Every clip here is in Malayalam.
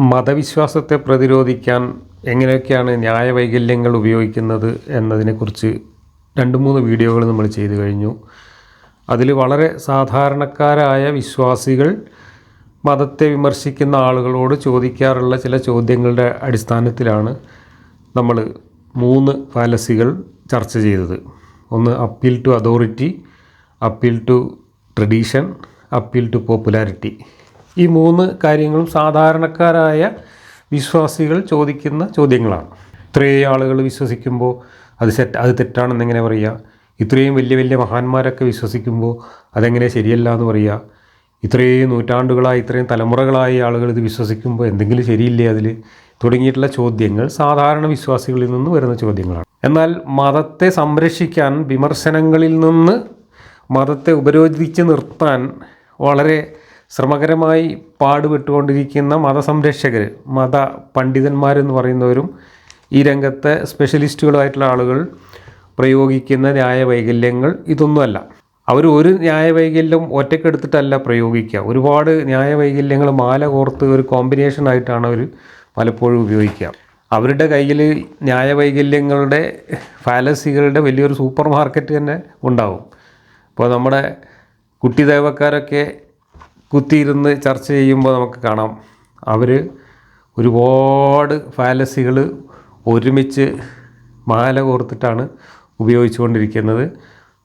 മതവിശ്വാസത്തെ പ്രതിരോധിക്കാൻ എങ്ങനെയൊക്കെയാണ് ന്യായവൈകല്യങ്ങൾ ഉപയോഗിക്കുന്നത് എന്നതിനെക്കുറിച്ച് രണ്ട് മൂന്ന് വീഡിയോകൾ നമ്മൾ ചെയ്തു കഴിഞ്ഞു. അതിൽ വളരെ സാധാരണക്കാരായ വിശ്വാസികൾ മതത്തെ വിമർശിക്കുന്ന ആളുകളോട് ചോദിക്കാറുള്ള ചില ചോദ്യങ്ങളുടെ അടിസ്ഥാനത്തിലാണ് നമ്മൾ മൂന്ന് ഫാലസികൾ ചർച്ച ചെയ്തത്. ഒന്ന് appeal to authority appeal to tradition appeal to popularity ഈ മൂന്ന് കാര്യങ്ങളും സാധാരണക്കാരായ വിശ്വാസികൾ ചോദിക്കുന്ന ചോദ്യങ്ങളാണ്. ഇത്രയും ആളുകൾ വിശ്വസിക്കുമ്പോൾ അത് സെറ്റ് അത് തെറ്റാണെന്ന് എങ്ങനെ പറയുക? ഇത്രയും വലിയ വലിയ മഹാന്മാരൊക്കെ വിശ്വസിക്കുമ്പോൾ അതെങ്ങനെ ശരിയല്ല എന്ന് പറയുക? ഇത്രയും നൂറ്റാണ്ടുകളായി ഇത്രയും തലമുറകളായി ആളുകൾ ഇത് വിശ്വസിക്കുമ്പോൾ എന്തെങ്കിലും ശരിയില്ലേ അതിൽ? തുടങ്ങിയിട്ടുള്ള ചോദ്യങ്ങൾ സാധാരണ വിശ്വാസികളിൽ നിന്ന് വരുന്ന ചോദ്യങ്ങളാണ്. എന്നാൽ മതത്തെ സംരക്ഷിക്കാൻ വിമർശനങ്ങളിൽ നിന്ന് മതത്തെ ഉപരോധിച്ച് നിർത്താൻ വളരെ ശ്രമകരമായി പാടുപെട്ടുകൊണ്ടിരിക്കുന്ന മതസംരക്ഷകർ മത പണ്ഡിതന്മാരെന്ന് പറയുന്നവരും ഈ രംഗത്തെ സ്പെഷ്യലിസ്റ്റുകളായിട്ടുള്ള ആളുകൾ പ്രയോഗിക്കുന്ന ന്യായവൈകല്യങ്ങൾ ഇതൊന്നുമല്ല. അവർ ഒരു ന്യായവൈകല്യം ഒറ്റക്കെടുത്തിട്ടല്ല പ്രയോഗിക്കുക. ഒരുപാട് ന്യായവൈകല്യങ്ങൾ മാല കോർത്ത് ഒരു കോമ്പിനേഷൻ ആയിട്ടാണ് അവർ പലപ്പോഴും ഉപയോഗിക്കുക. അവരുടെ കയ്യിൽ ന്യായവൈകല്യങ്ങളുടെ ഫാലസികളുടെ വലിയൊരു സൂപ്പർ മാർക്കറ്റ് തന്നെ ഉണ്ടാവും. ഇപ്പോൾ നമ്മുടെ കുട്ടി ദേവക്കാരൊക്കെ കുത്തിയിരുന്ന് ചർച്ച ചെയ്യുമ്പോൾ നമുക്ക് കാണാം. അവർ ഒരുപാട് ഫാലസികൾ ഒരുമിച്ച് മാല കോർത്തിട്ടാണ് ഉപയോഗിച്ചുകൊണ്ടിരിക്കുന്നത്.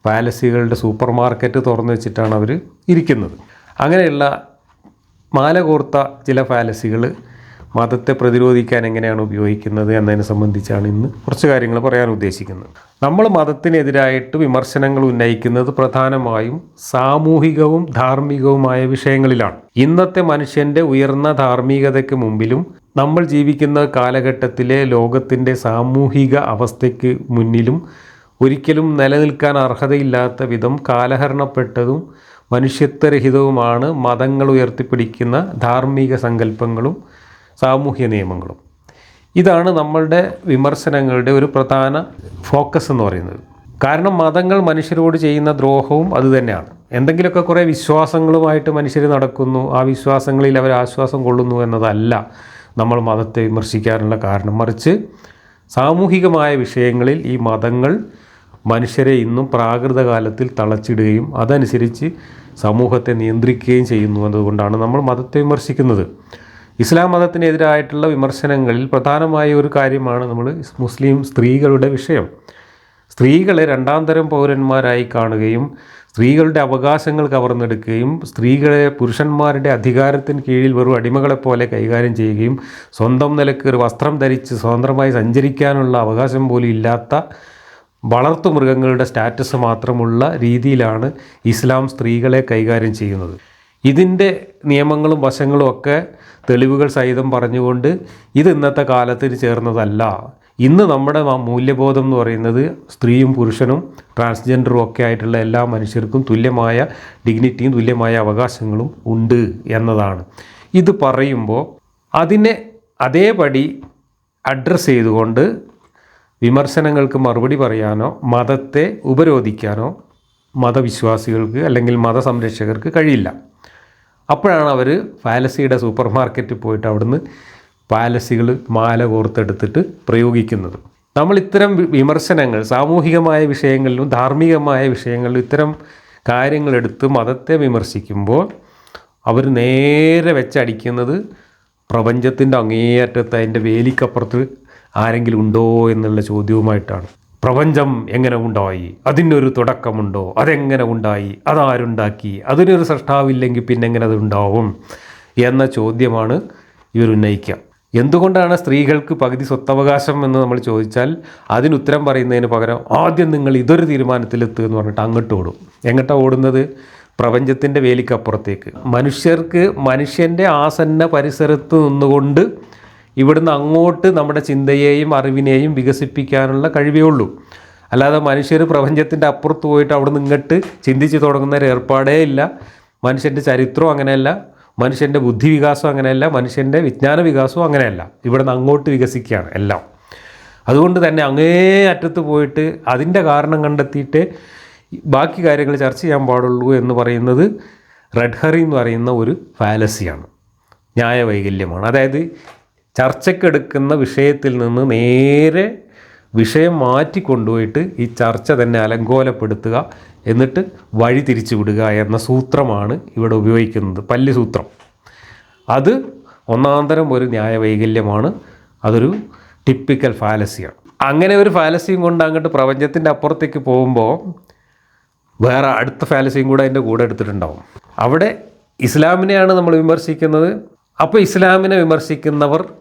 ഫാലസികളുടെ സൂപ്പർ മാർക്കറ്റ് തുറന്നു വെച്ചിട്ടാണ് അവർ ഇരിക്കുന്നത്. അങ്ങനെയുള്ള മാല കോർത്ത ചില ഫാലസികൾ മതത്തെ പ്രതിരോധിക്കാൻ എങ്ങനെയാണ് ഉപയോഗിക്കുന്നത് എന്നതിനെ സംബന്ധിച്ചാണ് ഇന്ന് കുറച്ച് കാര്യങ്ങൾ പറയാൻ ഉദ്ദേശിക്കുന്നത്. നമ്മൾ മതത്തിനെതിരായിട്ട് വിമർശനങ്ങൾ ഉന്നയിക്കുന്നത് പ്രധാനമായും സാമൂഹികവും ധാർമ്മികവുമായ വിഷയങ്ങളിലാണ്. ഇന്നത്തെ മനുഷ്യന്റെ ഉയർന്ന ധാർമ്മികതയ്ക്ക് മുമ്പിലും നമ്മൾ ജീവിക്കുന്ന കാലഘട്ടത്തിലെ ലോകത്തിന്റെ സാമൂഹിക അവസ്ഥയ്ക്ക് മുന്നിലും ഒരിക്കലും നിലനിൽക്കാൻ അർഹതയില്ലാത്ത വിധം കാലഹരണപ്പെട്ടതും മനുഷ്യത്വരഹിതവുമാണ് മതങ്ങൾ ഉയർത്തിപ്പിടിക്കുന്ന ധാർമ്മിക സങ്കല്പങ്ങളും സാമൂഹ്യ നിയമങ്ങളും. ഇതാണ് നമ്മളുടെ വിമർശനങ്ങളുടെ ഒരു പ്രധാന ഫോക്കസ് എന്ന് പറയുന്നത്. കാരണം മതങ്ങൾ മനുഷ്യരോട് ചെയ്യുന്ന ദ്രോഹവും അതുതന്നെയാണ് എന്തെങ്കിലുമൊക്കെ കുറേ വിശ്വാസങ്ങളുമായിട്ട് മനുഷ്യർ നടക്കുന്നു. ആ വിശ്വാസങ്ങളിൽ അവർ ആശ്വാസം കൊള്ളുന്നു എന്നതല്ല നമ്മൾ മതത്തെ വിമർശിക്കാനുള്ള കാരണം. മറിച്ച് സാമൂഹികമായ വിഷയങ്ങളിൽ ഈ മതങ്ങൾ മനുഷ്യരെ ഇന്നും പ്രാകൃത കാലത്തിൽ തളച്ചിടുകയും അതനുസരിച്ച് സമൂഹത്തെ നിയന്ത്രിക്കുകയും ചെയ്യുന്നു എന്നതുകൊണ്ടാണ് നമ്മൾ മതത്തെ വിമർശിക്കുന്നത്. ഇസ്ലാം മതത്തിനെതിരായിട്ടുള്ള വിമർശനങ്ങളിൽ പ്രധാനമായ ഒരു കാര്യമാണ് നമ്മൾ മുസ്ലിം സ്ത്രീകളുടെ വിഷയം. സ്ത്രീകളെ രണ്ടാം തരം പൗരന്മാരായി കാണുകയും സ്ത്രീകളുടെ അവകാശങ്ങൾ കവർന്നെടുക്കുകയും സ്ത്രീകളെ പുരുഷന്മാരുടെ അധികാരത്തിന് കീഴിൽ വെറും അടിമകളെപ്പോലെ കൈകാര്യം ചെയ്യുകയും സ്വന്തം നിലയ്ക്ക് ഒരു വസ്ത്രം ധരിച്ച് സ്വതന്ത്രമായി സഞ്ചരിക്കാനുള്ള അവകാശം പോലും ഇല്ലാത്ത വളർത്തു മൃഗങ്ങളുടെ സ്റ്റാറ്റസ് മാത്രമുള്ള രീതിയിലാണ് ഇസ്ലാം സ്ത്രീകളെ കൈകാര്യം ചെയ്യുന്നത്. ഇതിന്റെ നിയമങ്ങളും വശങ്ങളും ഒക്കെ തെളിവുകൾ സഹിതം പറഞ്ഞുകൊണ്ട് ഇത് ഇന്നത്തെ കാലത്തിന് ചേർന്നതല്ല. ഇന്ന് നമ്മുടെ മൂല്യബോധം എന്ന് പറയുന്നത് സ്ത്രീയും പുരുഷനും ട്രാൻസ്ജെൻഡറും ഒക്കെ ആയിട്ടുള്ള എല്ലാ മനുഷ്യർക്കും തുല്യമായ ഡിഗ്നിറ്റിയും തുല്യമായ അവകാശങ്ങളും ഉണ്ട് എന്നതാണ്. ഇത് പറയുമ്പോൾ അതിനെ അതേപടി അഡ്രസ്സ് ചെയ്തുകൊണ്ട് വിമർശനങ്ങൾക്ക് മറുപടി പറയാനോ മതത്തെ ഉപരോധിക്കാനോ മതവിശ്വാസികൾക്ക് അല്ലെങ്കിൽ മതസംരക്ഷകർക്ക് കഴിയില്ല. അപ്പോഴാണ് അവർ ഫാലസിയുടെ സൂപ്പർ മാർക്കറ്റിൽ പോയിട്ട് അവിടുന്ന് ഫാലസികൾ മാല കോർത്തെടുത്തിട്ട് പ്രയോഗിക്കുന്നത്. നമ്മൾ ഇത്തരം വിമർശനങ്ങൾ സാമൂഹികമായ വിഷയങ്ങളിലും ധാർമ്മികമായ വിഷയങ്ങളിലും ഇത്തരം കാര്യങ്ങളെടുത്ത് മതത്തെ വിമർശിക്കുമ്പോൾ അവർ നേരെ വെച്ചടിക്കുന്നത് പ്രപഞ്ചത്തിന്റെ അങ്ങേയറ്റത്ത് അതിന്റെ വേലിക്കപ്പുറത്ത് ആരെങ്കിലും ഉണ്ടോ എന്നുള്ള ചോദ്യവുമായിട്ടാണ്. പ്രപഞ്ചം എങ്ങനെ ഉണ്ടായി? അതിനൊരു തുടക്കമുണ്ടോ? അതെങ്ങനെ ഉണ്ടായി? അതാരുണ്ടാക്കി? അതിനൊരു സൃഷ്ടാവില്ലെങ്കിൽ പിന്നെ എങ്ങനെ അത് ഉണ്ടാവും? എന്ന ചോദ്യമാണ് ഇവർ ഉന്നയിക്കുക. എന്തുകൊണ്ടാണ് സ്ത്രീകൾക്ക് പകുതി സ്വത്തവകാശം എന്ന് നമ്മൾ ചോദിച്ചാൽ അതിന് ഉത്തരം പറയുന്നതിന് പകരം ആദ്യം നിങ്ങൾ ഇതൊരു തീരുമാനത്തിലെത്തുക എന്ന് പറഞ്ഞിട്ട് അങ്ങോട്ട് ഓടും. എങ്ങോട്ടാണ് ഓടുന്നത്? പ്രപഞ്ചത്തിന്റെ വേലിക്കപ്പുറത്തേക്ക്. മനുഷ്യർക്ക് മനുഷ്യന്റെ ആസന്ന പരിസരത്ത് നിന്നുകൊണ്ട് ഇവിടുന്ന് അങ്ങോട്ട് നമ്മുടെ ചിന്തയെയും അറിവിനെയും വികസിപ്പിക്കാനുള്ള കഴിവേ ഉള്ളൂ. അല്ലാതെ മനുഷ്യർ പ്രപഞ്ചത്തിന്റെ അപ്പുറത്ത് പോയിട്ട് അവിടെ നിന്ന് ഇങ്ങോട്ട് ചിന്തിച്ച് തുടങ്ങുന്ന ഒരു ഏർപ്പാടേ ഇല്ല. മനുഷ്യന്റെ ചരിത്രവും അങ്ങനെയല്ല. മനുഷ്യന്റെ ബുദ്ധി വികാസം അങ്ങനെയല്ല. മനുഷ്യന്റെ വിജ്ഞാന വികാസവും അങ്ങനെയല്ല. ഇവിടുന്ന് അങ്ങോട്ട് വികസിക്കുകയാണ് എല്ലാം. അതുകൊണ്ട് തന്നെ അങ്ങേ അറ്റത്ത് പോയിട്ട് അതിന്റെ കാരണം കണ്ടെത്തിയിട്ട് ബാക്കി കാര്യങ്ങൾ ചർച്ച ചെയ്യാൻ പാടുള്ളൂ എന്ന് പറയുന്നത് റെഡ് ഹറി എന്ന് പറയുന്ന ഒരു ഫാലസിയാണ്. ന്യായവൈകല്യമാണ്. അതായത് ചർച്ചയ്ക്കെടുക്കുന്ന വിഷയത്തിൽ നിന്ന് നേരെ വിഷയം മാറ്റി കൊണ്ടുപോയിട്ട് ഈ ചർച്ച തന്നെ അലങ്കോലപ്പെടുത്തുക എന്നിട്ട് വഴി തിരിച്ചു വിടുക എന്ന സൂത്രമാണ് ഇവിടെ ഉപയോഗിക്കുന്നത് പല്ല് സൂത്രം അത് ഒന്നാന്തരം ഒരു ന്യായവൈകല്യമാണ്. അതൊരു ടിപ്പിക്കൽ ഫാലസിയാണ് അങ്ങനെ ഒരു ഫാലസിയും കൊണ്ട് അങ്ങോട്ട് പ്രപഞ്ചത്തിന്റെ അപ്പുറത്തേക്ക് പോകുമ്പോൾ വേറെ അടുത്ത ഫാലസിയും കൂടെ അതിന്റെ കൂടെ എടുത്തിട്ടുണ്ടാവും. അവിടെ ഇസ്ലാമിനെയാണ് നമ്മൾ വിമർശിക്കുന്നത്. അപ്പോൾ ഇസ്ലാമിനെ വിമർശിക്കുന്നവർ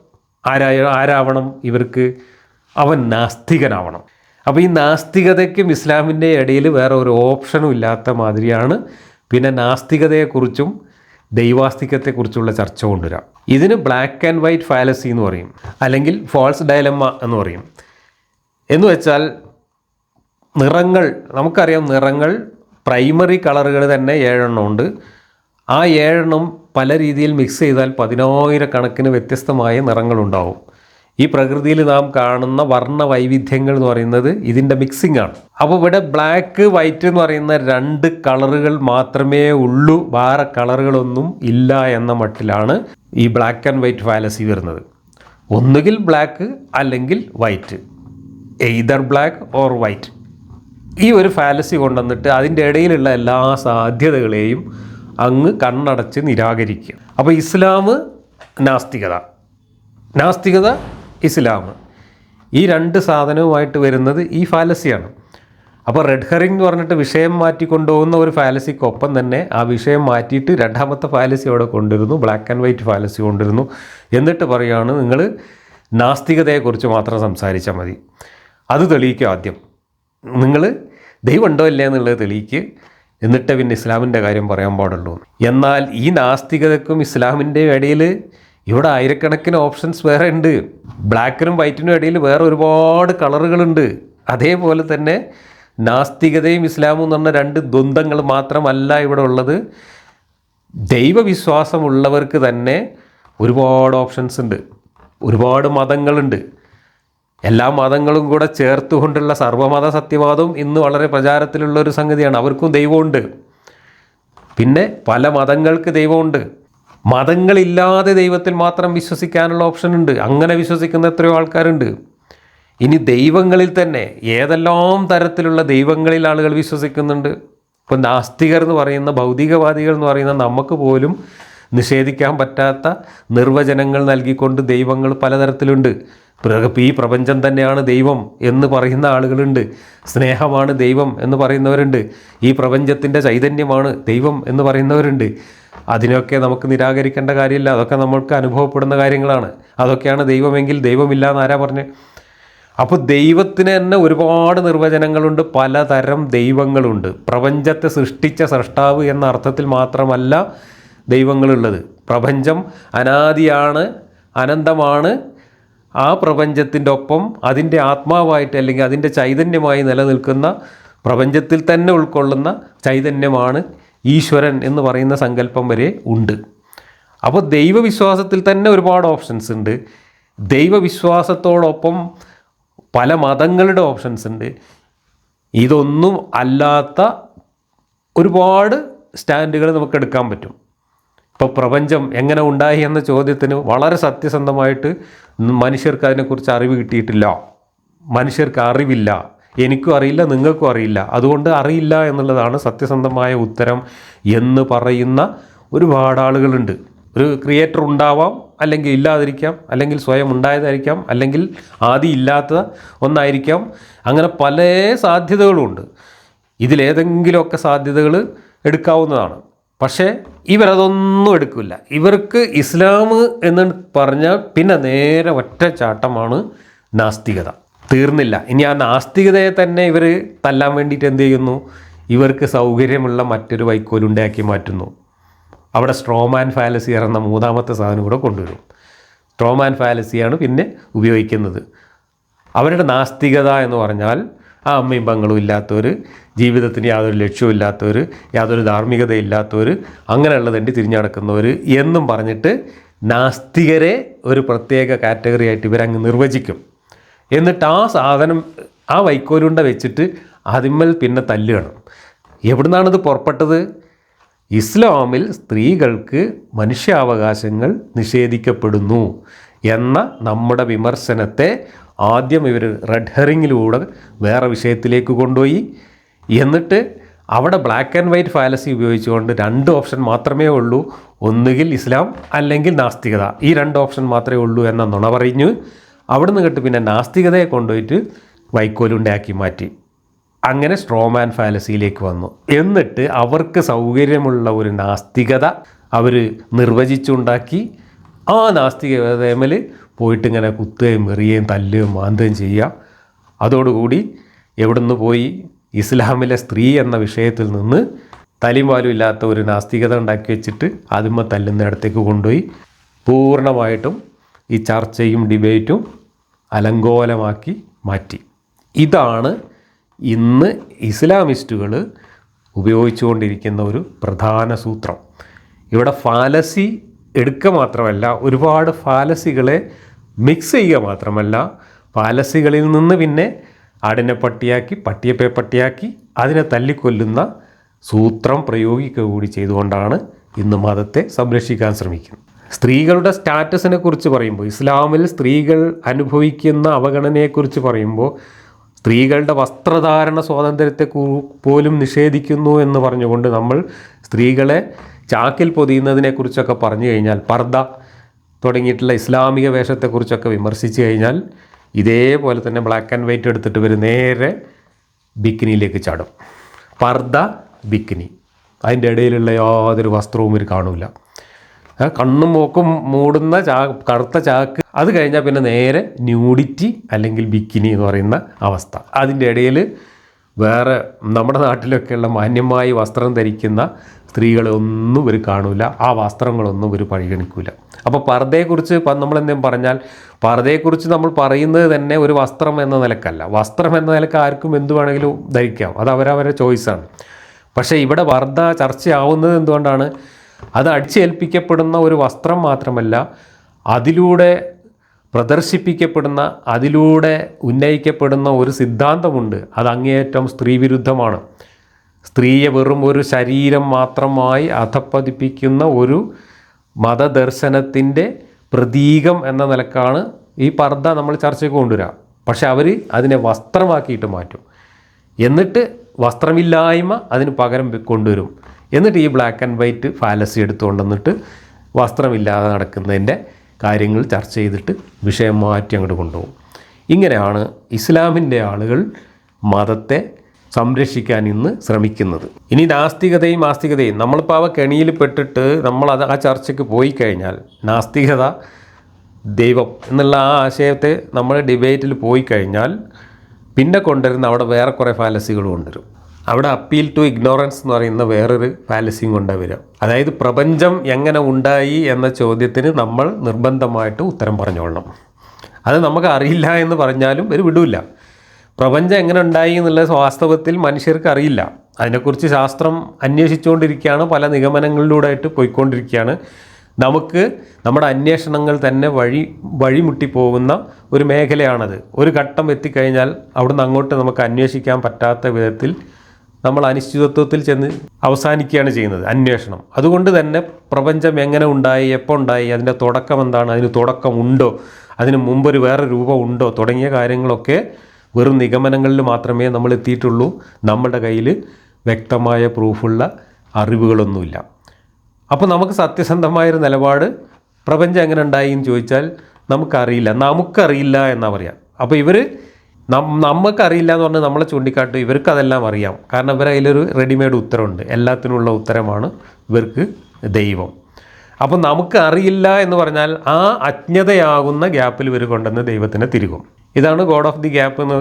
ആരായ ആരാവണം? ഇവർക്ക് അവൻ നാസ്തികനാവണം. അപ്പോൾ ഈ നാസ്തികതയ്ക്കും ഇസ്ലാമിന്റെ ഇടയിൽ വേറെ ഒരു ഓപ്ഷനും ഇല്ലാത്ത മാതിരിയാണ്. പിന്നെ നാസ്തികതയെക്കുറിച്ചും ദൈവാസ്തികത്തെക്കുറിച്ചുള്ള ചർച്ച കൊണ്ടുവരാം. ഇതിന് ബ്ലാക്ക് ആൻഡ് വൈറ്റ് ഫാലസി എന്ന് പറയും. അല്ലെങ്കിൽ ഫോൾസ് ഡയലമ്മ എന്ന് പറയും. എന്ന് വെച്ചാൽ നിറങ്ങൾ നമുക്കറിയാം നിറങ്ങൾ പ്രൈമറി കളറുകൾ തന്നെ ഏഴെണ്ണം ഉണ്ട്. ആ ഏഴെണ്ണം പല രീതിയിൽ മിക്സ് ചെയ്താൽ പതിനായിരക്കണക്കിന് വ്യത്യസ്തമായ നിറങ്ങളുണ്ടാവും. ഈ പ്രകൃതിയിൽ നാം കാണുന്ന വർണ വൈവിധ്യങ്ങൾ എന്ന് പറയുന്നത് ഇതിന്റെ മിക്സിംഗ് ആണ്. അപ്പോൾ ഇവിടെ ബ്ലാക്ക് വൈറ്റ് എന്ന് പറയുന്ന രണ്ട് കളറുകൾ മാത്രമേ ഉള്ളൂ. വേറെ കളറുകളൊന്നും ഇല്ല എന്ന മട്ടിലാണ് ഈ ബ്ലാക്ക് ആൻഡ് വൈറ്റ് ഫാലസി വരുന്നത്. ഒന്നുകിൽ ബ്ലാക്ക് അല്ലെങ്കിൽ white either black or white ഈ ഒരു ഫാലസി കൊണ്ടുവന്നിട്ട് അതിന്റെ ഇടയിലുള്ള എല്ലാ സാധ്യതകളെയും അങ്ങ് കണ്ണടച്ച് നിരാകരിക്കുക അപ്പോൾ ഇസ്ലാം നാസ്തികത. നാസ്തികത ഇസ്ലാം. ഈ രണ്ട് സാധനവുമായിട്ട് വരുന്നത് ഈ ഫാലസിയാണ്. അപ്പോൾ റെഡ് ഹെറിംഗ് എന്ന് പറഞ്ഞിട്ട് വിഷയം മാറ്റി കൊണ്ടുപോകുന്ന ഒരു ഫാലസിക്കൊപ്പം തന്നെ ആ വിഷയം മാറ്റിയിട്ട് രണ്ടാമത്തെ ഫാലസി അവിടെ കൊണ്ടുവരുന്നു. ബ്ലാക്ക് ആൻഡ് വൈറ്റ് ഫാലസി കൊണ്ടുവരുന്നു. എന്നിട്ട് പറയുകയാണ് നിങ്ങൾ നാസ്തികതയെക്കുറിച്ച് മാത്രം സംസാരിച്ചാൽ മതി. അത് തെളിയിക്കുക ആദ്യം. നിങ്ങൾ ദൈവം ഉണ്ടോ ഇല്ല എന്നുള്ളത് തെളിയിക്ക്. എന്നിട്ട് പിന്നെ ഇസ്ലാമിന്റെ കാര്യം പറയാൻ പാടുള്ളൂ. എന്നാൽ ഈ നാസ്തികതക്കും ഇസ്ലാമിന്റെ ഇടയിൽ ഇവിടെ ആയിരക്കണക്കിന് ഓപ്ഷൻസ് വേറെ ഉണ്ട്. ബ്ലാക്കിനും വൈറ്റിനും ഇടയിൽ വേറെ ഒരുപാട് കളറുകളുണ്ട്. അതേപോലെ തന്നെ നാസ്തികതയും ഇസ്ലാമും എന്ന് പറഞ്ഞ രണ്ട് ദ്വന്ദ്ങ്ങൾ മാത്രമല്ല ഇവിടെ ഉള്ളത്. ദൈവവിശ്വാസമുള്ളവർക്ക് തന്നെ ഒരുപാട് ഓപ്ഷൻസ് ഉണ്ട്. ഒരുപാട് മതങ്ങളുണ്ട്. എല്ലാ മതങ്ങളും കൂടെ ചേർത്തുകൊണ്ടുള്ള സർവമത സത്യവാദവും ഇന്ന് വളരെ പ്രചാരത്തിലുള്ള ഒരു സംഗതിയാണ്. അവർക്കും ദൈവമുണ്ട്. പിന്നെ പല മതങ്ങൾക്ക് ദൈവമുണ്ട്. മതങ്ങളില്ലാതെ ദൈവത്തിൽ മാത്രം വിശ്വസിക്കാനുള്ള ഓപ്ഷൻ ഉണ്ട്. അങ്ങനെ വിശ്വസിക്കുന്ന എത്രയോ ആൾക്കാരുണ്ട്. ഇനി ദൈവങ്ങളിൽ തന്നെ ഏതെല്ലാം തരത്തിലുള്ള ദൈവങ്ങളിൽ ആളുകൾ വിശ്വസിക്കുന്നുണ്ട്? ഇപ്പോൾ നാസ്തികർ എന്ന് പറയുന്ന ഭൗതികവാദികൾ എന്ന് പറയുന്ന നമുക്ക് പോലും നിഷേധിക്കാൻ പറ്റാത്ത നിർവചനങ്ങൾ നൽകിക്കൊണ്ട് ദൈവങ്ങൾ പലതരത്തിലുണ്ട്. ഈ പ്രപഞ്ചം തന്നെയാണ് ദൈവം എന്ന് പറയുന്ന ആളുകളുണ്ട്. സ്നേഹമാണ് ദൈവം എന്ന് പറയുന്നവരുണ്ട്. ഈ പ്രപഞ്ചത്തിന്റെ ചൈതന്യമാണ് ദൈവം എന്ന് പറയുന്നവരുണ്ട്. അതിനൊക്കെ നമുക്ക് നിരാകരിക്കേണ്ട കാര്യമില്ല. അതൊക്കെ നമ്മൾക്ക് അനുഭവപ്പെടുന്ന കാര്യങ്ങളാണ്. അതൊക്കെയാണ് ദൈവമെങ്കിൽ ദൈവമില്ല എന്ന് ആരാ പറഞ്ഞ്? അപ്പോൾ ദൈവത്തിന് തന്നെ ഒരുപാട് നിർവചനങ്ങളുണ്ട്. പലതരം ദൈവങ്ങളുണ്ട്. പ്രപഞ്ചത്തെ സൃഷ്ടിച്ച സൃഷ്ടാവ് എന്ന അർത്ഥത്തിൽ മാത്രമല്ല ദൈവങ്ങളുള്ളത്. പ്രപഞ്ചം അനാദിയാണ് അനന്തമാണ്. ആ പ്രപഞ്ചത്തിന്റെ ഒപ്പം അതിന്റെ ആത്മാവായിട്ട് അല്ലെങ്കിൽ അതിന്റെ ചൈതന്യമായി നിലനിൽക്കുന്ന പ്രപഞ്ചത്തിൽ തന്നെ ഉൾക്കൊള്ളുന്ന ചൈതന്യമാണ് ഈശ്വരൻ എന്ന് പറയുന്ന സങ്കല്പം വരെ ഉണ്ട്. അപ്പോൾ ദൈവവിശ്വാസത്തിൽ തന്നെ ഒരുപാട് ഓപ്ഷൻസ് ഉണ്ട്. ദൈവവിശ്വാസത്തോടൊപ്പം പല മതങ്ങളുടെ ഓപ്ഷൻസ് ഉണ്ട്. ഇതൊന്നും അല്ലാത്ത ഒരുപാട് സ്റ്റാൻഡുകൾ നമുക്ക് എടുക്കാൻ പറ്റും. ഇപ്പോൾ പ്രപഞ്ചം എങ്ങനെ ഉണ്ടായി എന്ന ചോദ്യത്തിന് വളരെ സത്യസന്ധമായിട്ട് മനുഷ്യർക്ക് അതിനെക്കുറിച്ച് അറിവ് കിട്ടിയിട്ടില്ല. മനുഷ്യർക്ക് അറിവില്ല. എനിക്കും അറിയില്ല നിങ്ങൾക്കും അറിയില്ല. അതുകൊണ്ട് അറിയില്ല എന്നുള്ളതാണ് സത്യസന്ധമായ ഉത്തരം എന്ന് പറയുന്ന ഒരുപാട് ആളുകളുണ്ട്. ഒരു ക്രിയേറ്റർ ഉണ്ടാവാം അല്ലെങ്കിൽ ഇല്ലാതിരിക്കാം അല്ലെങ്കിൽ സ്വയം ഉണ്ടായതായിരിക്കാം അല്ലെങ്കിൽ ആദ്യം ഇല്ലാത്ത ഒന്നായിരിക്കാം. അങ്ങനെ പല സാധ്യതകളുമുണ്ട്. ഇതിലേതെങ്കിലുമൊക്കെ സാധ്യതകൾ എടുക്കാവുന്നതാണ്. പക്ഷേ ഇവരതൊന്നും എടുക്കില്ല ഇവർക്ക് ഇസ്ലാം എന്ന് പറഞ്ഞാൽ പിന്നെ നേരെ ഒറ്റ ചാട്ടമാണ് നാസ്തികത. തീർന്നില്ല. ഇനി ആ നാസ്തികതയെ തന്നെ ഇവർ തല്ലാൻ വേണ്ടിയിട്ട് എന്ത് ചെയ്യുന്നു? ഇവർക്ക് സൗകര്യമുള്ള മറ്റൊരു വൈക്കോലുണ്ടാക്കി മാറ്റുന്നു. അവിടെ സ്ട്രോമാൻ ഫാലസി എന്ന മൂന്നാമത്തെ സാധനം കൂടെ കൊണ്ടുവരും. സ്ട്രോമാൻ ഫാലസിയാണ് പിന്നെ ഉപയോഗിക്കുന്നത്. അവരുടെ നാസ്തികത എന്ന് പറഞ്ഞാൽ ആ അമ്മയും പങ്ങളും ഇല്ലാത്തവർ ജീവിതത്തിന് യാതൊരു ലക്ഷ്യവും ഇല്ലാത്തവർ യാതൊരു ധാർമ്മികതയില്ലാത്തവർ അങ്ങനെയുള്ള തന്നെ തിരിഞ്ഞു നടക്കുന്നവർ എന്നും പറഞ്ഞിട്ട് നാസ്തികരെ ഒരു പ്രത്യേക കാറ്റഗറി ആയിട്ട് ഇവരങ്ങ് നിർവചിക്കും. എന്നിട്ട് ആ സാധനം ആ വൈക്കോലുണ്ട വെച്ചിട്ട് അതിന്മേൽ പിന്നെ തല്ലുകയാണ്. എവിടുന്നാണിത് പുറപ്പെട്ടത്? ഇസ്ലാമിൽ സ്ത്രീകൾക്ക് മനുഷ്യാവകാശങ്ങൾ നിഷേധിക്കപ്പെടുന്നു എന്ന നമ്മുടെ വിമർശനത്തെ ആദ്യം ഇവർ റെഡ് ഹെറിങ്ങിലൂടെ വേറെ വിഷയത്തിലേക്ക് കൊണ്ടുപോയി. എന്നിട്ട് അവിടെ ബ്ലാക്ക് ആൻഡ് വൈറ്റ് ഫാലസി ഉപയോഗിച്ചുകൊണ്ട് രണ്ട് ഓപ്ഷൻ മാത്രമേ ഉള്ളൂ. ഒന്നുകിൽ ഇസ്ലാം അല്ലെങ്കിൽ നാസ്തികത. ഈ രണ്ട് ഓപ്ഷൻ മാത്രമേ ഉള്ളൂ എന്ന നുണ പറഞ്ഞു അവിടുന്ന് കേട്ട് പിന്നെ നാസ്തികതയെ കൊണ്ടുപോയിട്ട് വൈക്കോലുണ്ടാക്കി മാറ്റി. അങ്ങനെ സ്ട്രോമാൻ ഫാലസിയിലേക്ക് വന്നു. എന്നിട്ട് അവർക്ക് സൗകര്യമുള്ള ഒരു നാസ്തികത അവർ നിർവചിച്ചുണ്ടാക്കി. ആ നാസ്തികതമേൽ പോയിട്ട് ഇങ്ങനെ കുത്തുകയും എറിയുകയും തല്ലുകയും മാന്തുകയും ചെയ്യുക. അതോടുകൂടി എവിടുന്ന് പോയി? ഇസ്ലാമിലെ സ്ത്രീ എന്ന വിഷയത്തിൽ നിന്ന് തലിമാലും ഇല്ലാത്ത ഒരു നാസ്തികത ഉണ്ടാക്കി വെച്ചിട്ട് അതുമ്മ തല്ലുന്നിടത്തേക്ക് കൊണ്ടുപോയി. പൂർണമായിട്ടും ഈ ചർച്ചയും ഡിബേറ്റും അലങ്കോലമാക്കി മാറ്റി. ഇതാണ് ഇന്ന് ഇസ്ലാമിസ്റ്റുകൾ ഉപയോഗിച്ചുകൊണ്ടിരിക്കുന്ന ഒരു പ്രധാന സൂത്രം. ഇവിടെ ഫാലസി എടുക്കുക മാത്രമല്ല ഒരുപാട് ഫാലസികളെ മിക്സ് ചെയ്യുക മാത്രമല്ല ഫാലസികളിൽ നിന്ന് പിന്നെ ആടിനെ പട്ടിയാക്കി പട്ടിയെ പേപ്പട്ടിയാക്കി അതിനെ തല്ലിക്കൊല്ലുന്ന സൂത്രം പ്രയോഗിക്കുക കൂടി ചെയ്തുകൊണ്ടാണ് ഇന്ന് മതത്തെ സംരക്ഷിക്കാൻ ശ്രമിക്കുന്നത്. സ്ത്രീകളുടെ സ്റ്റാറ്റസിനെ കുറിച്ച് പറയുമ്പോൾ ഇസ്ലാമിൽ സ്ത്രീകൾ അനുഭവിക്കുന്ന അവഗണനയെക്കുറിച്ച് പറയുമ്പോൾ സ്ത്രീകളുടെ വസ്ത്രധാരണ സ്വാതന്ത്ര്യത്തെ പോലും നിഷേധിക്കുന്നു എന്ന് പറഞ്ഞുകൊണ്ട് നമ്മൾ സ്ത്രീകളെ ചാക്കിൽ പൊതിയുന്നതിനെക്കുറിച്ചൊക്കെ പറഞ്ഞു കഴിഞ്ഞാൽ പർദ്ദ തുടങ്ങിയിട്ടുള്ള ഇസ്ലാമിക വേഷത്തെക്കുറിച്ചൊക്കെ വിമർശിച്ചു കഴിഞ്ഞാൽ ഇതേപോലെ തന്നെ ബ്ലാക്ക് ആൻഡ് വൈറ്റ് എടുത്തിട്ട് വരും നേരെ ബിക്കിനിയിലേക്ക് ചാടും. പർദ്ദ ബിക്കിനി. അതിന്റെ ഇടയിലുള്ള യാതൊരു വസ്ത്രവും ഇവർ കാണൂല. കണ്ണും മൂക്കും മൂടുന്ന ചാ കറുത്ത ചാക്ക് അത് കഴിഞ്ഞാൽ പിന്നെ നേരെ ന്യൂഡിറ്റി അല്ലെങ്കിൽ ബിക്കിനി എന്ന് പറയുന്ന അവസ്ഥ. അതിന്റെ ഇടയിൽ വേറെ നമ്മുടെ നാട്ടിലൊക്കെയുള്ള മാന്യമായി വസ്ത്രം ധരിക്കുന്ന സ്ത്രീകളെ ഒന്നും ഇവർ കാണൂല ആ വസ്ത്രങ്ങളൊന്നും ഇവർ പരിഗണിക്കൂല. അപ്പോൾ പർദ്ദയെക്കുറിച്ച് നമ്മൾ എന്തെങ്കിലും പറഞ്ഞാൽ പർദ്ദയെക്കുറിച്ച് നമ്മൾ പറയുന്നത് തന്നെ ഒരു വസ്ത്രം എന്ന നിലക്കല്ല. വസ്ത്രം എന്ന നിലയ്ക്ക് ആർക്കും എന്തു വേണമെങ്കിലും ധരിക്കാം. അത് അവരവരുടെ ചോയ്സാണ് പക്ഷേ ഇവിടെ പർദ്ദ ചർച്ചയാവുന്നത് എന്തുകൊണ്ടാണ്? അത് അടിച്ചേൽപ്പിക്കപ്പെടുന്ന ഒരു വസ്ത്രം മാത്രമല്ല അതിലൂടെ പ്രദർശിപ്പിക്കപ്പെടുന്ന അതിലൂടെ ഉന്നയിക്കപ്പെടുന്ന ഒരു സിദ്ധാന്തമുണ്ട്. അത് അങ്ങേയറ്റം സ്ത്രീവിരുദ്ധമാണ്. സ്ത്രീയെ വെറും ഒരു ശരീരം മാത്രമായി അധപ്പതിപ്പിക്കുന്ന ഒരു മതദർശനത്തിന്റെ പ്രതീകം എന്ന നിലക്കാണ് ഈ പർദ്ദ നമ്മൾ ചർച്ചയ്ക്ക് കൊണ്ടുവരിക പക്ഷെ അവർ അതിനെ വസ്ത്രമാക്കിയിട്ട് മാറ്റും. എന്നിട്ട് വസ്ത്രമില്ലായ്മ അതിന് പകരം കൊണ്ടുവരും. എന്നിട്ട് ഈ ബ്ലാക്ക് ആൻഡ് വൈറ്റ് ഫാലസി എടുത്തുകൊണ്ടുവന്നിട്ട് വസ്ത്രമില്ലാതെ നടക്കുന്നതിന്റെ കാര്യങ്ങൾ ചർച്ച ചെയ്തിട്ട് വിഷയം മാറ്റി അങ്ങോട്ട് കൊണ്ടുപോകും. ഇങ്ങനെയാണ് ഇസ്ലാമിന്റെ ആളുകൾ മതത്തെ സംരക്ഷിക്കാൻ ഇന്ന് ശ്രമിക്കുന്നത്. ഇനി നാസ്തികതയും ആസ്തികതയും നമ്മളിപ്പോൾ അവ കെണിയിൽ പെട്ടിട്ട് നമ്മൾ അത് ആ ചർച്ചയ്ക്ക് പോയി കഴിഞ്ഞാൽ നാസ്തികത ദൈവം എന്നുള്ള ആ ആശയത്തെ നമ്മൾ ഡിബേറ്റിൽ പോയി കഴിഞ്ഞാൽ പിന്നെ കൊണ്ടുവരുന്ന അവിടെ വേറെ കുറേ ഫാലസികൾ കൊണ്ടുവരും. അവിടെ അപ്പീൽ ടു ഇഗ്നോറൻസ് എന്ന് പറയുന്ന വേറൊരു ഫാലസിയും കൊണ്ടുവരും അതായത് പ്രപഞ്ചം എങ്ങനെ ഉണ്ടായി എന്ന ചോദ്യത്തിന് നമ്മൾ നിർബന്ധമായിട്ട് ഉത്തരം പറഞ്ഞോളണം. അത് നമുക്ക് അറിയില്ല എന്ന് പറഞ്ഞാലും ഒരു വിടില്ല. പ്രപഞ്ചം എങ്ങനെ ഉണ്ടായി എന്നുള്ള വാസ്തവത്തിൽ മനുഷ്യർക്ക് അറിയില്ല. അതിനെക്കുറിച്ച് ശാസ്ത്രം അന്വേഷിച്ചുകൊണ്ടിരിക്കുകയാണ് പല നിഗമനങ്ങളിലൂടെ ആയിട്ട് പോയിക്കൊണ്ടിരിക്കുകയാണ്. നമുക്ക് നമ്മുടെ അന്വേഷണങ്ങൾ തന്നെ വഴി വഴിമുട്ടിപ്പോകുന്ന ഒരു മേഖലയാണത്. ഒരു ഘട്ടം എത്തിക്കഴിഞ്ഞാൽ അവിടുന്ന് അങ്ങോട്ട് നമുക്ക് അന്വേഷിക്കാൻ പറ്റാത്ത വിധത്തിൽ നമ്മൾ അനിശ്ചിതത്വത്തിൽ ചെന്ന് അവസാനിക്കുകയാണ് ചെയ്യുന്നത് അന്വേഷണം. അതുകൊണ്ട് തന്നെ പ്രപഞ്ചം എങ്ങനെ ഉണ്ടായി എപ്പോൾ ഉണ്ടായി അതിന്റെ തുടക്കം എന്താണ് അതിന് തുടക്കമുണ്ടോ അതിന് മുമ്പൊരു വേറെ രൂപം ഉണ്ടോ തുടങ്ങിയ കാര്യങ്ങളൊക്കെ വെറും നിഗമനങ്ങളിൽ മാത്രമേ നമ്മൾ എത്തിയിട്ടുള്ളൂ നമ്മുടെ കയ്യിൽ വ്യക്തമായ പ്രൂഫുള്ള അറിവുകളൊന്നുമില്ല. അപ്പോൾ നമുക്ക് സത്യസന്ധമായൊരു നിലപാട് പ്രപഞ്ചം എങ്ങനെ ഉണ്ടായി എന്ന് ചോദിച്ചാൽ നമുക്കറിയില്ല. നമുക്കറിയില്ല എന്നാണ് പറയാം. അപ്പോൾ ഇവർ നമുക്കറിയില്ല എന്ന് പറഞ്ഞാൽ നമ്മളെ ചൂണ്ടിക്കാട്ടും ഇവർക്ക് അതെല്ലാം അറിയാം. കാരണം ഇവരെ അതിലൊരു റെഡിമെയ്ഡ് ഉത്തരമുണ്ട്. എല്ലാത്തിനുള്ള ഉത്തരമാണ് ഇവർക്ക് ദൈവം. അപ്പോൾ നമുക്ക് അറിയില്ല എന്ന് പറഞ്ഞാൽ ആ അജ്ഞതയാകുന്ന ഗ്യാപ്പിൽ ഇവർ കൊണ്ടുവന്ന് ദൈവത്തിനെ തിരുകും. ഇതാണ് ഗോഡ് ഓഫ് ദി ഗ്യാപ്പ് എന്ന്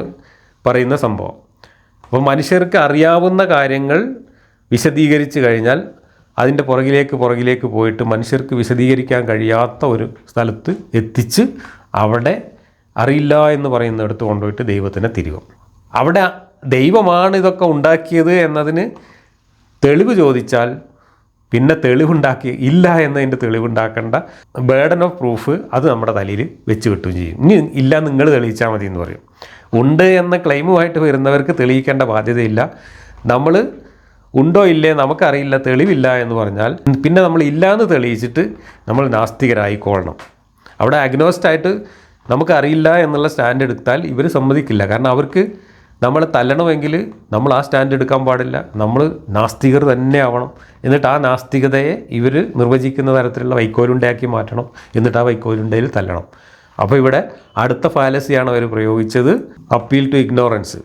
പറയുന്ന സംഭവം. അപ്പോൾ മനുഷ്യർക്ക് അറിയാവുന്ന കാര്യങ്ങൾ വിശദീകരിച്ച് കഴിഞ്ഞാൽ അതിന്റെ പുറകിലേക്ക് പുറകിലേക്ക് പോയിട്ട് മനുഷ്യർക്ക് വിശദീകരിക്കാൻ കഴിയാത്ത ഒരു സ്ഥലത്ത് എത്തിച്ച് അവിടെ അറിയില്ല എന്ന് പറയുന്നിടത്ത് കൊണ്ടുപോയിട്ട് ദൈവത്തിനെ തിരികും അവിടെ ദൈവമാണ് ഇതൊക്കെ ഉണ്ടാക്കിയത് എന്നതിന് തെളിവ് ചോദിച്ചാൽ പിന്നെ തെളിവുണ്ടാക്കി ഇല്ല എന്നതിന്റെ തെളിവുണ്ടാക്കേണ്ട ബേർഡൻ ഓഫ് പ്രൂഫ് അത് നമ്മുടെ തലയിൽ വെച്ച് കിട്ടുകയും ചെയ്യും. ഇനി ഇല്ല നിങ്ങൾ തെളിയിച്ചാൽ മതി എന്ന് പറയും. ഉണ്ട് എന്ന ക്ലെയിമുമായിട്ട് വരുന്നവർക്ക് തെളിയിക്കേണ്ട ബാധ്യതയില്ല. നമ്മൾ ഉണ്ടോ ഇല്ലേ നമുക്കറിയില്ല തെളിവില്ല എന്ന് പറഞ്ഞാൽ പിന്നെ നമ്മൾ ഇല്ല എന്ന് തെളിയിച്ചിട്ട് നമ്മൾ നാസ്തികരായിക്കൊള്ളണം. അവിടെ അഗ്നോസ്റ്റായിട്ട് നമുക്കറിയില്ല എന്നുള്ള സ്റ്റാൻഡ് എടുത്താൽ ഇവർ സമ്മതിക്കില്ല. കാരണം അവർക്ക് നമ്മളെ തല്ലണമെങ്കിൽ നമ്മൾ ആ സ്റ്റാൻഡ് എടുക്കാൻ പാടില്ല. നമ്മൾ നാസ്തികർ തന്നെ ആവണം. എന്നിട്ട് ആ നാസ്തികതയെ ഇവർ നിർവചിക്കുന്ന തരത്തിലുള്ള വൈക്കോലുണ്ടയാക്കി മാറ്റണം. എന്നിട്ട് ആ വൈക്കോലുണ്ടയിൽ തല്ലണം. അപ്പോൾ ഇവിടെ അടുത്ത ഫാലസിയാണ് അവർ പ്രയോഗിച്ചത്. Appeal to ignorance.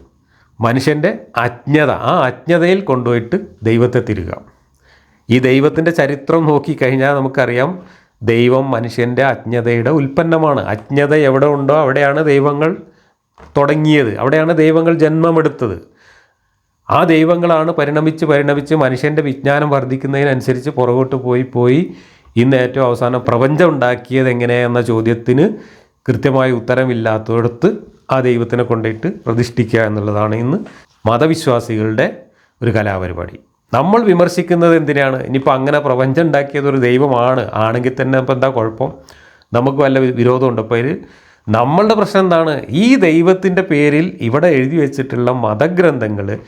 മനുഷ്യന്റെ അജ്ഞത. ആ അജ്ഞതയിൽ കൊണ്ടുപോയിട്ട് ദൈവത്തെ തിരുക. ഈ ദൈവത്തിന്റെ ചരിത്രം നോക്കിക്കഴിഞ്ഞാൽ നമുക്കറിയാം ദൈവം മനുഷ്യന്റെ അജ്ഞതയുടെ ഉൽപ്പന്നമാണ്. അജ്ഞത എവിടെ ഉണ്ടോ അവിടെയാണ് ദൈവങ്ങൾ തുടങ്ങിയത്. അവിടെയാണ് ദൈവങ്ങൾ ജന്മമെടുത്തത്. ആ ദൈവങ്ങളാണ് പരിണമിച്ച് പരിണമിച്ച് മനുഷ്യന്റെ വിജ്ഞാനം വർദ്ധിക്കുന്നതിനനുസരിച്ച് പുറകോട്ട് പോയി പോയി ഇന്ന് ഏറ്റവും അവസാനം പ്രപഞ്ചം ഉണ്ടാക്കിയത് എങ്ങനെയെന്ന ചോദ്യത്തിന് കൃത്യമായ ഉത്തരമില്ലാത്തടത്ത് ആ ദൈവത്തിനെ കൊണ്ടിട്ട് പ്രതിഷ്ഠിക്കുക എന്നുള്ളതാണ് ഇന്ന് മതവിശ്വാസികളുടെ ഒരു കലാപരിപാടി. നമ്മൾ വിമർശിക്കുന്നത് എന്തിനാണ്? ഇനിയിപ്പോൾ അങ്ങനെ പ്രപഞ്ചം ഉണ്ടാക്കിയത് ഒരു ദൈവമാണ്. ആണെങ്കിൽ തന്നെ ഇപ്പം എന്താ കുഴപ്പം? നമുക്ക് വല്ല വിരോധമുണ്ട്. അപ്പോൾ ഇതിൽ നമ്മളുടെ പ്രശ്നം എന്താണ്? ഈ ദൈവത്തിന്റെ പേരിൽ ഇവിടെ എഴുതി വെച്ചിട്ടുള്ള മതഗ്രന്ഥങ്ങൾ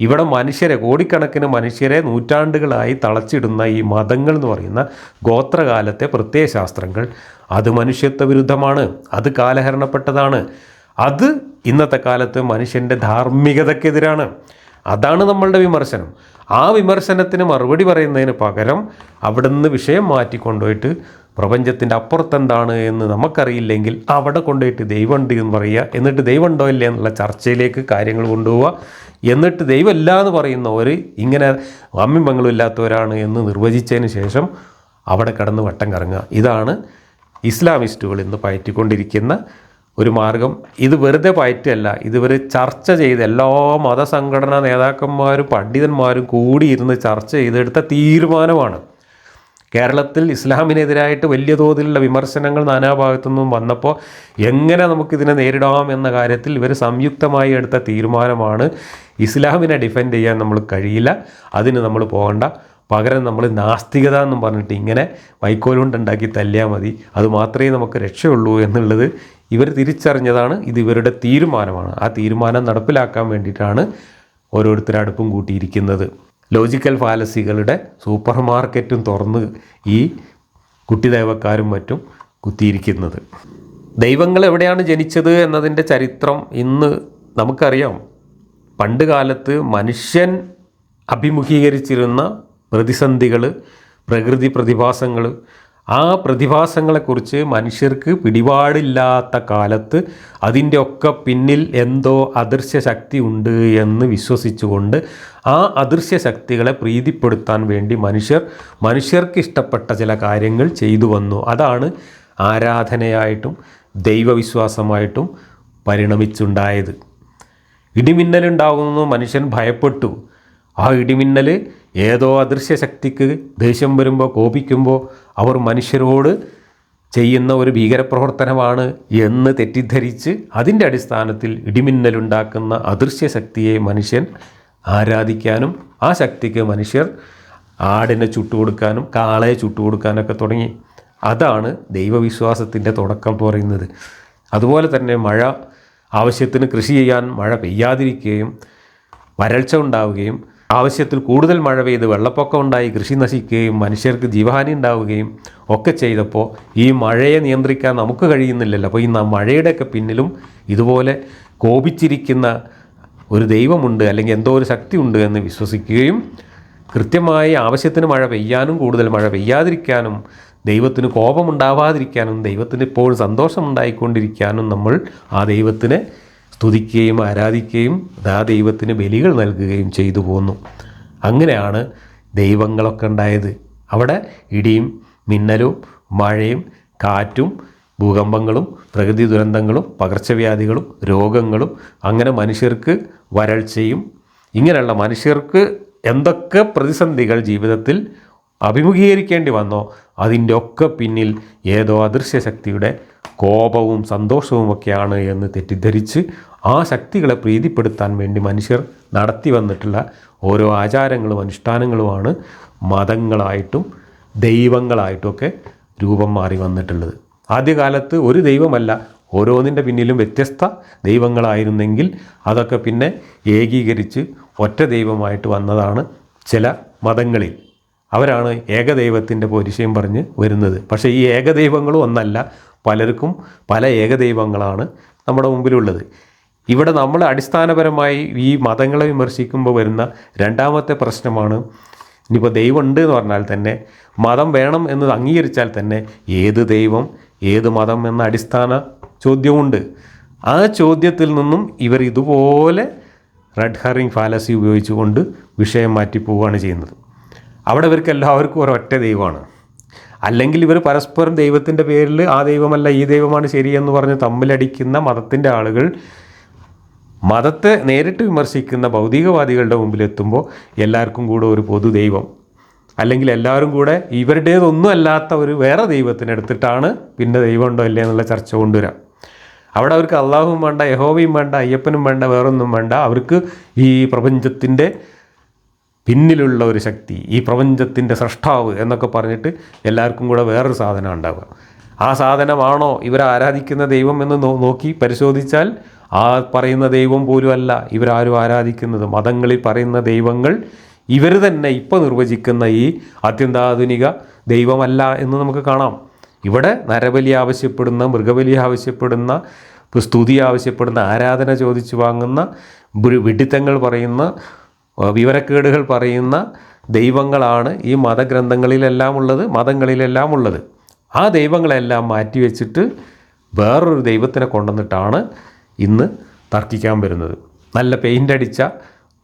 ഇവിടെ മനുഷ്യരെ കോടിക്കണക്കിന് മനുഷ്യരെ നൂറ്റാണ്ടുകളായി തളച്ചിടുന്ന ഈ മതങ്ങൾ എന്ന് പറയുന്ന ഗോത്രകാലത്തെ പ്രത്യയശാസ്ത്രങ്ങൾ അത് മനുഷ്യത്വ വിരുദ്ധമാണ് അത് കാലഹരണപ്പെട്ടതാണ് അത് ഇന്നത്തെ കാലത്ത് മനുഷ്യന്റെ ധാർമ്മികതയ്ക്കെതിരാണ് അതാണ് നമ്മളുടെ വിമർശനം. ആ വിമർശനത്തിന് മറുപടി പറയുന്നതിന് പകരം അവിടുന്ന് വിഷയം മാറ്റിക്കൊണ്ടുപോയിട്ട് പ്രപഞ്ചത്തിന്റെ അപ്പുറത്തെന്താണ് എന്ന് നമുക്കറിയില്ലെങ്കിൽ അവിടെ കൊണ്ടുപോയിട്ട് ദൈവമുണ്ട് എന്ന് പറയുക. എന്നിട്ട് ദൈവമുണ്ടോ ഇല്ലേ എന്നുള്ള ചർച്ചയിലേക്ക് കാര്യങ്ങൾ കൊണ്ടുപോവുക. എന്നിട്ട് ദൈവമില്ല എന്ന് പറയുന്നവർ ഇങ്ങനെ അമ്മയും ഇല്ലാത്തവരാണ് എന്ന് നിർവചിച്ചതിന് ശേഷം അവിടെ കടന്ന് വട്ടം കറങ്ങുക. ഇതാണ് ഇസ്ലാമിസ്റ്റുകൾ ഇന്ന് പയറ്റിക്കൊണ്ടിരിക്കുന്ന ഒരു മാർഗം. ഇത് വെറുതെ പയറ്റല്ല. ഇതുവരെ ചർച്ച ചെയ്ത് എല്ലാ മതസംഘടനാ നേതാക്കന്മാരും പണ്ഡിതന്മാരും കൂടിയിരുന്ന് ചർച്ച ചെയ്തെടുത്ത തീരുമാനമാണ്. കേരളത്തിൽ ഇസ്ലാമിനെതിരായിട്ട് വലിയ തോതിലുള്ള വിമർശനങ്ങൾ നാനാഭാഗത്തു നിന്നും വന്നപ്പോൾ എങ്ങനെ നമുക്കിതിനെ നേരിടാം എന്ന കാര്യത്തിൽ ഇവർ സംയുക്തമായി എടുത്ത തീരുമാനമാണ് ഇസ്ലാമിനെ ഡിഫെൻഡ് ചെയ്യാൻ നമ്മൾ കഴിയില്ല അതിന് നമ്മൾ പോകണ്ട. പകരം നമ്മൾ നാസ്തികത എന്നും പറഞ്ഞിട്ട് ഇങ്ങനെ വൈക്കോലുണ്ടുണ്ടാക്കി തല്ലിയാൽ മതി. അത് മാത്രമേ നമുക്ക് രക്ഷയുള്ളൂ എന്നുള്ളത് ഇവർ തിരിച്ചറിഞ്ഞതാണ്. ഇത് ഇവരുടെ തീരുമാനമാണ്. ആ തീരുമാനം നടപ്പിലാക്കാൻ വേണ്ടിയിട്ടാണ് ഓരോരുത്തരടുപ്പും കൂട്ടിയിരിക്കുന്നത്. ലോജിക്കൽ ഫാലസികളുടെ സൂപ്പർ മാർക്കറ്റും തുറന്ന് ഈ കുട്ടിദൈവക്കാരും മറ്റും കുത്തിയിരിക്കുന്നത്. ദൈവങ്ങൾ എവിടെയാണ് ജനിച്ചത് എന്നതിന്റെ ചരിത്രം ഇന്ന് നമുക്കറിയാം. പണ്ട് കാലത്ത് മനുഷ്യൻ അഭിമുഖീകരിച്ചിരുന്ന പ്രതിസന്ധികൾ പ്രകൃതി പ്രതിഭാസങ്ങൾ ആ പ്രതിഭാസങ്ങളെക്കുറിച്ച് മനുഷ്യർക്ക് പിടിപാടില്ലാത്ത കാലത്ത് അതിന്റെ ഒക്കെ പിന്നിൽ എന്തോ അദൃശ്യ ശക്തി ഉണ്ട് എന്ന് വിശ്വസിച്ചുകൊണ്ട് ആ അദൃശ്യ ശക്തികളെ പ്രീതിപ്പെടുത്താൻ വേണ്ടി മനുഷ്യർ മനുഷ്യർക്ക് ഇഷ്ടപ്പെട്ട ചില കാര്യങ്ങൾ ചെയ്തു വന്നു. അതാണ് ആരാധനയായിട്ടും ദൈവവിശ്വാസമായിട്ടും പരിണമിച്ചുണ്ടായത്. ഇടിമിന്നലുണ്ടാകുന്നു മനുഷ്യൻ ഭയപ്പെട്ടു. ആ ഇടിമിന്നൽ ഏതോ അദൃശ്യ ശക്തിക്ക് ദേഷ്യം വരുമ്പോൾ കോപിക്കുമ്പോൾ അവർ മനുഷ്യരോട് ചെയ്യുന്ന ഒരു ഭീകരപ്രവർത്തനമാണ് എന്ന് തെറ്റിദ്ധരിച്ച് അതിന്റെ അടിസ്ഥാനത്തിൽ ഇടിമിന്നലുണ്ടാക്കുന്ന അദൃശ്യ ശക്തിയെ മനുഷ്യൻ ആരാധിക്കാനും ആ ശക്തിക്ക് മനുഷ്യർ ആടിനെ ചുട്ടുകൊടുക്കാനും കാളയെ ചുട്ടുകൊടുക്കാനൊക്കെ തുടങ്ങി. അതാണ് ദൈവവിശ്വാസത്തിന്റെ തുടക്കം എന്ന് പറയുന്നത്. അതുപോലെ തന്നെ മഴ ആവശ്യത്തിന് കൃഷി ചെയ്യാൻ മഴ പെയ്യാതിരിക്കുകയും വരൾച്ച ഉണ്ടാവുകയും ആവശ്യത്തിൽ കൂടുതൽ മഴ പെയ്ത് വെള്ളപ്പൊക്കം ഉണ്ടായി കൃഷി നശിക്കുകയും മനുഷ്യർക്ക് ജീവഹാനി ഉണ്ടാവുകയും ഒക്കെ ചെയ്തപ്പോൾ ഈ മഴയെ നിയന്ത്രിക്കാൻ നമുക്ക് കഴിയുന്നില്ലല്ലോ. അപ്പോൾ ഈ മഴയുടെയൊക്കെ പിന്നിലും ഇതുപോലെ കോപിച്ചിരിക്കുന്ന ഒരു ദൈവമുണ്ട് അല്ലെങ്കിൽ എന്തോ ഒരു ശക്തി ഉണ്ട് എന്ന് വിശ്വസിക്കുകയും കൃത്യമായി ആവശ്യത്തിന് മഴ പെയ്യാനും കൂടുതൽ മഴ പെയ്യാതിരിക്കാനും ദൈവത്തിന് കോപമുണ്ടാവാതിരിക്കാനും ദൈവത്തിന് ഇപ്പോൾ സന്തോഷമുണ്ടായിക്കൊണ്ടിരിക്കാനും നമ്മൾ ആ ദൈവത്തിനെ സ്തുതിക്കുകയും ആരാധിക്കുകയും ആ ദൈവത്തിന് ബലികൾ നൽകുകയും ചെയ്തു പോന്നു. അങ്ങനെയാണ് ദൈവങ്ങളൊക്കെ ഉണ്ടായത്. അവിടെ ഇടിയും മിന്നലും മഴയും കാറ്റും ഭൂകമ്പങ്ങളും പ്രകൃതി ദുരന്തങ്ങളും പകർച്ചവ്യാധികളും രോഗങ്ങളും അങ്ങനെ മനുഷ്യർക്ക് വരൾച്ചയും ഇങ്ങനെയുള്ള മനുഷ്യർക്ക് എന്തൊക്കെ പ്രതിസന്ധികൾ ജീവിതത്തിൽ അഭിമുഖീകരിക്കേണ്ടി വന്നോ അതിന്റെ ഒക്കെ പിന്നിൽ ഏതോ അദൃശ്യ ശക്തിയുടെ കോപവും സന്തോഷവും ഒക്കെയാണ് എന്ന് തെറ്റിദ്ധരിച്ച് ആ ശക്തികളെ പ്രീതിപ്പെടുത്താൻ വേണ്ടി മനുഷ്യർ നടത്തി വന്നിട്ടുള്ള ഓരോ ആചാരങ്ങളും അനുഷ്ഠാനങ്ങളുമാണ് മതങ്ങളായിട്ടും ദൈവങ്ങളായിട്ടുമൊക്കെ രൂപം മാറി വന്നിട്ടുള്ളത്. ആദ്യകാലത്ത് ഒരു ദൈവമല്ല ഓരോന്നിന്റെ പിന്നിലും വ്യത്യസ്ത ദൈവങ്ങളായിരുന്നെങ്കിൽ അതൊക്കെ പിന്നെ ഏകീകരിച്ച് ഒറ്റ ദൈവമായിട്ട് വന്നതാണ് ചില മതങ്ങളിൽ. അവരാണ് ഏകദൈവത്തിന്റെ പരിചയം പറഞ്ഞ് വരുന്നത്. പക്ഷേ ഈ ഏകദൈവങ്ങളും ഒന്നല്ല പലർക്കും പല ഏകദൈവങ്ങളാണ് നമ്മുടെ മുമ്പിലുള്ളത്. ഇവിടെ നമ്മൾ അടിസ്ഥാനപരമായി ഈ മതങ്ങളെ വിമർശിക്കുമ്പോൾ വരുന്ന രണ്ടാമത്തെ പ്രശ്നമാണ് ഇനിയിപ്പോൾ ദൈവം ഉണ്ട് എന്ന് പറഞ്ഞാൽ തന്നെ മതം വേണം എന്ന് അംഗീകരിച്ചാൽ തന്നെ ഏത് ദൈവം ഏത് മതം എന്ന അടിസ്ഥാന ചോദ്യമുണ്ട് ആ ചോദ്യത്തിൽ നിന്നും ഇവർ ഇതുപോലെ റെഡ് ഹെറിങ് ഫാലസി ഉപയോഗിച്ചുകൊണ്ട് വിഷയം മാറ്റി പോവുകയാണ് ചെയ്യുന്നത്. അവിടെ ഇവർക്ക് എല്ലാവർക്കും ഒരൊറ്റ ദൈവമാണ്. അല്ലെങ്കിൽ ഇവർ പരസ്പരം ദൈവത്തിന്റെ പേരിൽ ആ ദൈവമല്ല ഈ ദൈവമാണ് ശരിയെന്ന് പറഞ്ഞ് തമ്മിലടിക്കുന്ന മതത്തിന്റെ ആളുകൾ മതത്തെ നേരിട്ട് വിമർശിക്കുന്ന ഭൗതികവാദികളുടെ മുമ്പിലെത്തുമ്പോൾ എല്ലാവർക്കും കൂടെ ഒരു പൊതു ദൈവം. അല്ലെങ്കിൽ എല്ലാവരും കൂടെ ഇവരുടേതൊന്നും അല്ലാത്ത ഒരു വേറെ ദൈവത്തിനെ എടുത്തിട്ടാണ് പിന്നെ ദൈവമുണ്ടോ ഇല്ലേ എന്നുള്ള ചർച്ച കൊണ്ടുവരാം. അവിടെ അവർക്ക് അള്ളാഹുവും വേണ്ട യഹോവയും വേണ്ട അയ്യപ്പനും വേണ്ട വേറൊന്നും വേണ്ട. അവർക്ക് ഈ പ്രപഞ്ചത്തിന്റെ പിന്നിലുള്ള ഒരു ശക്തി ഈ പ്രപഞ്ചത്തിന്റെ സൃഷ്ടാവ് എന്നൊക്കെ പറഞ്ഞിട്ട് എല്ലാവർക്കും കൂടെ വേറൊരു സാധനം ഉണ്ടാവുക. ആ സാധനമാണോ ഇവർ ആരാധിക്കുന്ന ദൈവം എന്ന് നോക്കി പരിശോധിച്ചാൽ ആ പറയുന്ന ദൈവം പോലും അല്ല. ഇവരാരും ആരാധിക്കുന്നത്. മതങ്ങളിൽ പറയുന്ന ദൈവങ്ങൾ ഇവർ തന്നെ ഇപ്പോൾ നിർവചിക്കുന്ന ഈ അത്യന്താധുനിക ദൈവമല്ല എന്ന് നമുക്ക് കാണാം. ഇവിടെ നരബലി ആവശ്യപ്പെടുന്ന മൃഗബലി ആവശ്യപ്പെടുന്ന സ്തുതി ആവശ്യപ്പെടുന്ന ആരാധന ചോദിച്ചു വാങ്ങുന്ന വിഡിത്തങ്ങൾ പറയുന്ന വിവരക്കേടുകൾ പറയുന്ന ദൈവങ്ങളാണ് ഈ മതഗ്രന്ഥങ്ങളിലെല്ലാം ഉള്ളത് മതങ്ങളിലെല്ലാം ഉള്ളത്. ആ ദൈവങ്ങളെല്ലാം മാറ്റിവെച്ചിട്ട് വേറൊരു ദൈവത്തിനെ കൊണ്ടുവന്നിട്ടാണ് ഇന്ന് തർക്കിക്കാൻ വരുന്നത്. നല്ല പെയിന്റ് അടിച്ച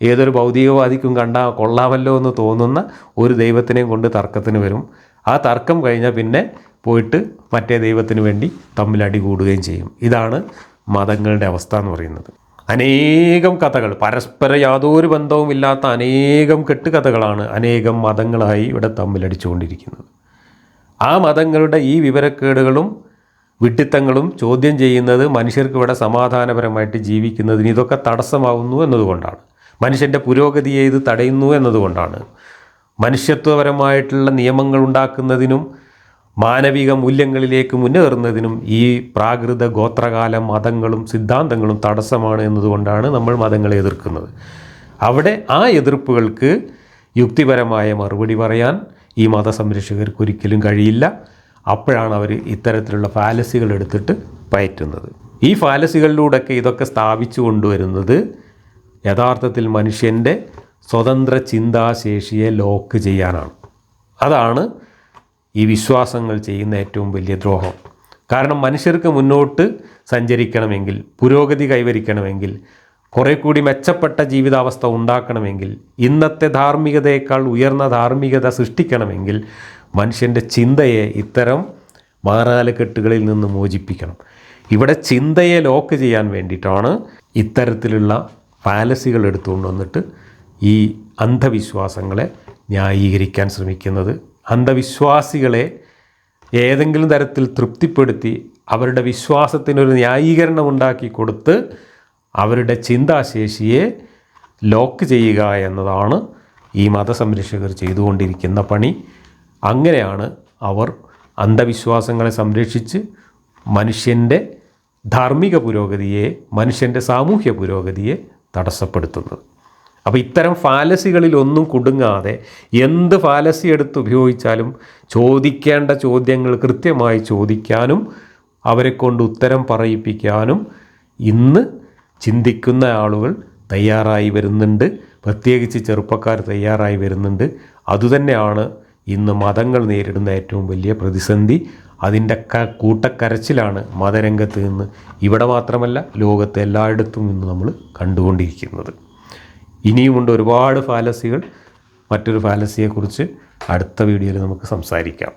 ഏതൊരു ഭൗതികവാദിക്കും കണ്ടാൽ കൊള്ളാമല്ലോ എന്ന് തോന്നുന്ന ഒരു ദൈവത്തിനെയും കൊണ്ട് തർക്കത്തിന് വരും. ആ തർക്കം കഴിഞ്ഞാൽ പിന്നെ പോയിട്ട് മറ്റേ ദൈവത്തിന് വേണ്ടി തമ്മിൽ അടി കൂടുകയും ചെയ്യും. ഇതാണ് മതങ്ങളുടെ അവസ്ഥ എന്ന് പറയുന്നത്. അനേകം കഥകൾ പരസ്പര യാതൊരു ബന്ധവും ഇല്ലാത്ത അനേകം കെട്ടുകഥകളാണ് അനേകം മതങ്ങളായി ഇവിടെ തമ്മിലടിച്ചുകൊണ്ടിരിക്കുന്നത് ആ മതങ്ങളുടെ ഈ വിവരക്കേടുകളും വിഡ്ഢിത്തങ്ങളും ചോദ്യം ചെയ്യുന്നത് മനുഷ്യർക്ക് ഇവിടെ സമാധാനപരമായിട്ട് ജീവിക്കുന്നതിന് ഇതൊക്കെ തടസ്സമാവുന്നു എന്നതുകൊണ്ടാണ്. മനുഷ്യന്റെ പുരോഗതിയെ ഇത് തടയുന്നു എന്നതുകൊണ്ടാണ്. മനുഷ്യത്വപരമായിട്ടുള്ള നിയമങ്ങൾ ഉണ്ടാക്കുന്നതിനും മാനവിക മൂല്യങ്ങളിലേക്ക് മുന്നേറുന്നതിനും ഈ പ്രാകൃത ഗോത്രകാല മതങ്ങളും സിദ്ധാന്തങ്ങളും തടസ്സമാണ് എന്നതുകൊണ്ടാണ് നമ്മൾ മതങ്ങളെ എതിർക്കുന്നത്. അവിടെ ആ എതിർപ്പുകൾക്ക് യുക്തിപരമായ മറുപടി പറയാൻ ഈ മതസംരക്ഷകർക്ക് ഒരിക്കലും കഴിയില്ല. അപ്പോഴാണ് അവർ ഇത്തരത്തിലുള്ള ഫാലസികൾ എടുത്തിട്ട് പയറ്റുന്നത്. ഈ ഫാലസികളിലൂടെയൊക്കെ ഇതൊക്കെ സ്ഥാപിച്ചു കൊണ്ടുവരുന്നത് യഥാർത്ഥത്തിൽ മനുഷ്യന്റെ സ്വതന്ത്ര ചിന്താശേഷിയെ ലോക്ക് ചെയ്യാനാണ്. അതാണ് ഈ വിശ്വാസങ്ങൾ ചെയ്യുന്ന ഏറ്റവും വലിയ ദ്രോഹം. കാരണം മനുഷ്യർക്ക് മുന്നോട്ട് സഞ്ചരിക്കണമെങ്കിൽ പുരോഗതി കൈവരിക്കണമെങ്കിൽ കുറേ കൂടി മെച്ചപ്പെട്ട ജീവിതാവസ്ഥ ഉണ്ടാക്കണമെങ്കിൽ ഇന്നത്തെ ധാർമ്മികതയേക്കാൾ ഉയർന്ന ധാർമ്മികത സൃഷ്ടിക്കണമെങ്കിൽ മനുഷ്യന്റെ ചിന്തയെ ഇത്തരം മാറാലക്കെട്ടുകളിൽ നിന്ന് മോചിപ്പിക്കണം. ഇവിടെ ചിന്തയെ ലോക്ക് ചെയ്യാൻ വേണ്ടിയിട്ടാണ് ഇത്തരത്തിലുള്ള പാലസികൾ എടുത്തുകൊണ്ട് വന്നിട്ട് ഈ അന്ധവിശ്വാസങ്ങളെ ന്യായീകരിക്കാൻ ശ്രമിക്കുന്നത്. അന്ധവിശ്വാസികളെ ഏതെങ്കിലും തരത്തിൽ തൃപ്തിപ്പെടുത്തി അവരുടെ വിശ്വാസത്തിനൊരു ന്യായീകരണം ഉണ്ടാക്കി കൊടുത്ത് അവരുടെ ചിന്താശേഷിയെ ലോക്ക് ചെയ്യുക എന്നതാണ് ഈ മതസംരക്ഷകർ ചെയ്തുകൊണ്ടിരിക്കുന്ന പണി. അങ്ങനെയാണ് അവർ അന്ധവിശ്വാസങ്ങളെ സംരക്ഷിച്ച് മനുഷ്യന്റെ ധാർമ്മിക പുരോഗതിയെ മനുഷ്യന്റെ സാമൂഹ്യ പുരോഗതിയെ തടസ്സപ്പെടുത്തുന്നത്. അപ്പോൾ ഇത്തരം ഫാലസികളിലൊന്നും കുടുങ്ങാതെ എന്ത് ഫാലസി എടുത്ത് ഉപയോഗിച്ചാലും ചോദിക്കേണ്ട ചോദ്യങ്ങൾ കൃത്യമായി ചോദിക്കാനും അവരെ കൊണ്ട് ഉത്തരം പറയിപ്പിക്കാനും ഇന്ന് ചിന്തിക്കുന്ന ആളുകൾ തയ്യാറായി വരുന്നുണ്ട്. പ്രത്യേകിച്ച് ചെറുപ്പക്കാർ തയ്യാറായി വരുന്നുണ്ട്. അതുതന്നെയാണ് ഇന്ന് മതങ്ങൾ നേരിടുന്ന ഏറ്റവും വലിയ പ്രതിസന്ധി അതിന്റെ ക കൂട്ടക്കരച്ചിലാണ് മതരംഗത്ത് നിന്ന് ഇവിടെ മാത്രമല്ല ലോകത്തെ എല്ലായിടത്തും ഇന്ന് നമ്മൾ കണ്ടുകൊണ്ടിരിക്കുന്നത്. ഇനിയുമുണ്ട് ഒരുപാട് ഫാലസികൾ മറ്റൊരു ഫാലസിയെക്കുറിച്ച് അടുത്ത വീഡിയോയിൽ നമുക്ക് സംസാരിക്കാം.